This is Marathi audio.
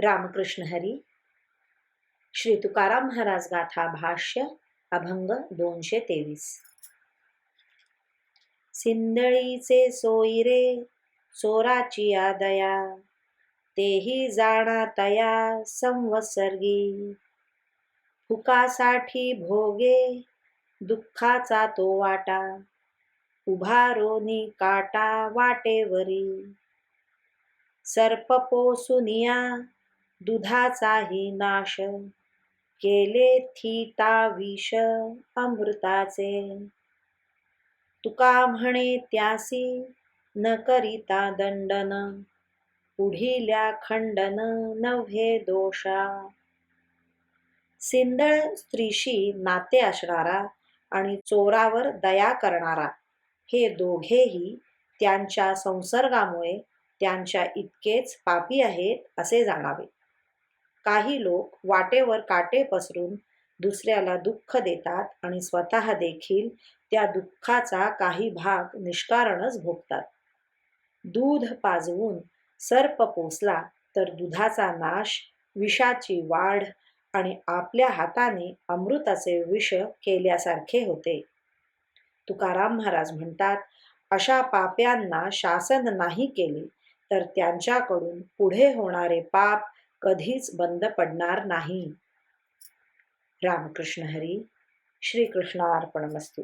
रामकृष्ण हरी। श्री तुकाराम महाराज गाथा भाष्य अभंग दोनशे तेवीस. सिंदळीचे सोयरे चोराची आदया तेही जाणा तया संवसर्गी. हुकासाठी भोगे दुःखाचा तो वाटा उभारोनी काटा वाटेवरी. सर्प पोसुनिया दुधाचाही नाश. केले थीता विष अमृताचे. तुका म्हणे त्यासी न करिता दंडन. पुढिल्या खंडन नव्हे दोषा. सिंदळ स्त्रीशी नाते असणारा आणि चोरावर दया करणारा हे दोघेही त्यांच्या संसर्गामुळे त्यांच्या इतकेच पापी आहेत असे जाणावे. काही लोक वाटेवर काटे पसरून दुसऱ्याला दुःख देतात आणि स्वतः देखील त्या दुःखाचा काही भाग निष्कारणच भोगतात. दूध पाजवून सर्प पोसला तर दुधाचा नाश विषाची वाढ आणि आपल्या हाताने अमृताचे विष केल्यासारखे होते. तुकाराम महाराज म्हणतात अशा पाप्यांना शासन नाही केले तर त्यांच्याकडून पुढे होणारे पाप कधीच बंद पडणार नाही. रामकृष्ण हरी श्रीकृष्णार्पणमस्तू.